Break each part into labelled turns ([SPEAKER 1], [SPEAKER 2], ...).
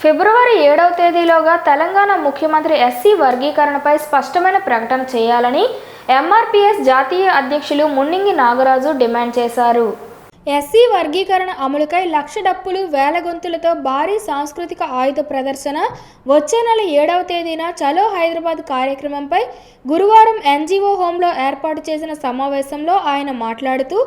[SPEAKER 1] ఫిబ్రవరి ఏడవ తేదీలోగా తెలంగాణ ముఖ్యమంత్రి ఎస్సీ వర్గీకరణపై స్పష్టమైన ప్రకటన చేయాలని ఎంఆర్పీఎస్ జాతీయ అధ్యక్షులు మున్నింగి నాగరాజు డిమాండ్ చేశారు. ఎస్సీ వర్గీకరణ అమలుకై లక్ష డప్పులు వేల గొంతులతో భారీ సాంస్కృతిక ఆయుధ ప్రదర్శన వచ్చే నెల ఏడవ తేదీన చలో హైదరాబాద్ కార్యక్రమంపై గురువారం ఎన్జీఓ హోంలో ఏర్పాటు చేసిన సమావేశంలో ఆయన మాట్లాడుతూ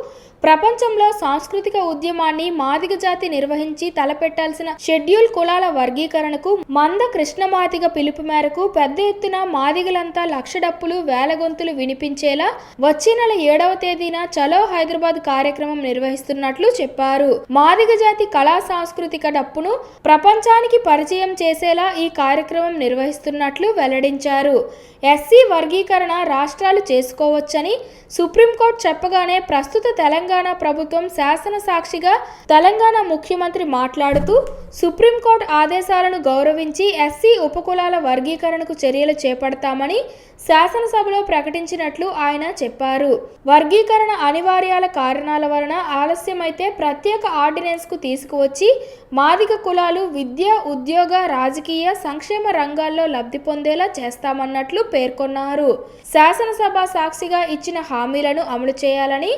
[SPEAKER 1] ప్రపంచంలో సాంస్కృతిక ఉద్యమాన్ని మాదిగ జాతి నిర్వహించి తలపెట్టాల్సిన షెడ్యూల్ కులాల వర్గీకరణకు మంద కృష్ణమాదిగ పిలుపు మేరకు పెద్ద ఎత్తున మాదిగలంతా లక్ష డప్పులు వేల గొంతులు వినిపించేలా వచ్చే నెల ఏడవ తేదీన చలో హైదరాబాద్ కార్యక్రమం నిర్వహిస్తున్నట్లు చెప్పారు. మాదిగ జాతి కళా సాంస్కృతిక డప్పును ప్రపంచానికి పరిచయం చేసేలా ఈ కార్యక్రమం నిర్వహిస్తున్నట్లు వెల్లడించారు. ఎస్సీ వర్గీకరణ రాష్ట్రాలు చేసుకోవచ్చని సుప్రీంకోర్టు చెప్పగానే ప్రస్తుత తెలంగాణ ప్రభుత్వం శాసన సాక్షిగా తెలంగాణ ముఖ్యమంత్రి మాట్లాడుతూ సుప్రీంకోర్టు ఆదేశాలను గౌరవించి ఎస్సీ ఉపకులాల వర్గీకరణకు చర్యలు చేపడతామని శాసనసభలో ప్రకటించినట్లు ఆయన చెప్పారు. వర్గీకరణ అనివార్యాల కారణాల వలన ఆలస్యమైతే ప్రత్యేక ఆర్డినెన్స్కు తీసుకువచ్చి మాదిక కులాలు విద్య ఉద్యోగ రాజకీయ సంక్షేమ రంగాల్లో లబ్ధి పొందేలా చేస్తామన్నట్లు పేర్కొన్నారు. శాసనసభ సాక్షిగా ఇచ్చిన హామీలను అమలు చేయాలని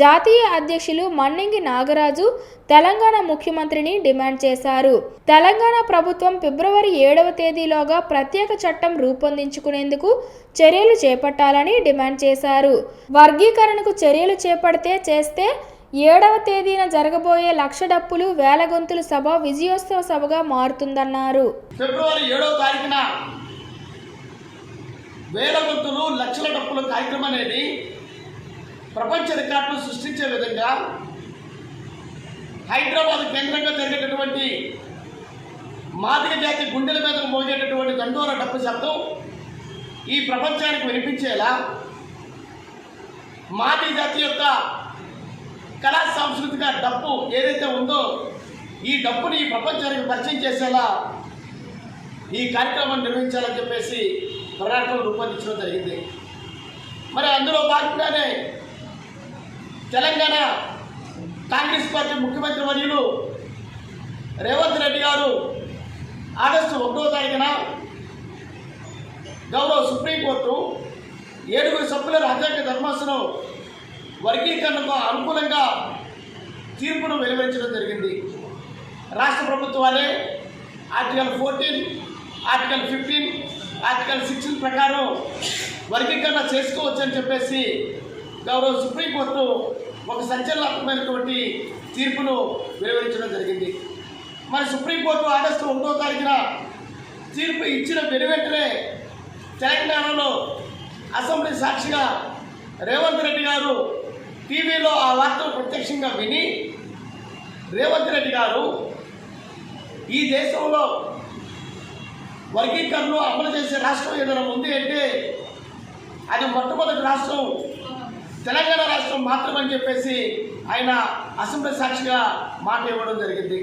[SPEAKER 1] జాతీయ అధ్యక్షులు మన్నింగి నాగరాజు తెలంగాణ ముఖ్యమంత్రిని డిమాండ్ చేశారు. తెలంగాణ ప్రభుత్వం ఫిబ్రవరి ఏడవ తేదీలోగా ప్రత్యేక చట్టం రూపొందించుకునేందుకు చర్యలు చేపట్టాలని డిమాండ్ చేశారు. వర్గీకరణకు చర్యలు చేపడితే చేస్తే ఏడవ తేదీన జరగబోయే లక్ష డప్పులు వేల గొంతుల సభ విజయోత్సవ సభగా మారుతుందన్నారు.
[SPEAKER 2] ఫిబ్రవరి ఏడవ తారీఖున వేల లక్షల డప్పుల కార్యక్రమం అనేది ప్రపంచ రికార్డును సృష్టించే విధంగా హైదరాబాద్ కేంద్రంగా జరిగేటటువంటి మాదిగ జాతి గుండెల మీద మోగేటటువంటి దండోర డప్పు శబ్దం ఈ ప్రపంచానికి వినిపించేలా మాదిగ జాతి యొక్క కళా సాంస్కృతిక డప్పు ఏదైతే ఉందో ఈ డప్పుని ఈ ప్రపంచానికి పరిచయం చేసేలా ఈ కార్యక్రమాన్ని నిర్వహించాలని చెప్పేసి ప్రణాళికలు రూపొందించడం జరిగింది. మరి అందులో భాగంగానే తెలంగాణ కాంగ్రెస్ పార్టీ ముఖ్యమంత్రి వర్యులు రేవంత్ రెడ్డి గారు ఆగస్టు ఒకటో తారీఖున గౌరవ సుప్రీంకోర్టు ఏడుగురు సభ్యుల రాజ్యాంగ ధర్మాసనం వర్గీకరణకు అనుకూలంగా తీర్పును వెలువరించడం జరిగింది. రాష్ట్ర ప్రభుత్వాలే article fourteen article fifteen article sixteen ప్రకారం వర్గీకరణ చేసుకోవచ్చని చెప్పేసి గౌరవ సుప్రీంకోర్టు ఒక సంచలనాత్మకమైనటువంటి తీర్పును వెలువరించడం జరిగింది. మరి సుప్రీంకోర్టు ఆగస్టు ఒకటో తారీఖున తీర్పు ఇచ్చిన వెనువెంటనే తెలంగాణలో అసెంబ్లీ సాక్షిగా రేవంత్ రెడ్డి గారు టీవీలో ఆ వార్తను ప్రత్యక్షంగా విని రేవంత్ రెడ్డి గారు ఈ దేశంలో వర్గీకరణలో అమలు చేసే రాష్ట్రం ఏదైనా ఉంది అంటే అది మొట్టమొదటి రాష్ట్రం తెలంగాణ రాష్ట్రం మాత్రమని చెప్పేసి ఆయన అసెంబ్లీ సాక్షిగా మాట ఇవ్వడం జరిగింది.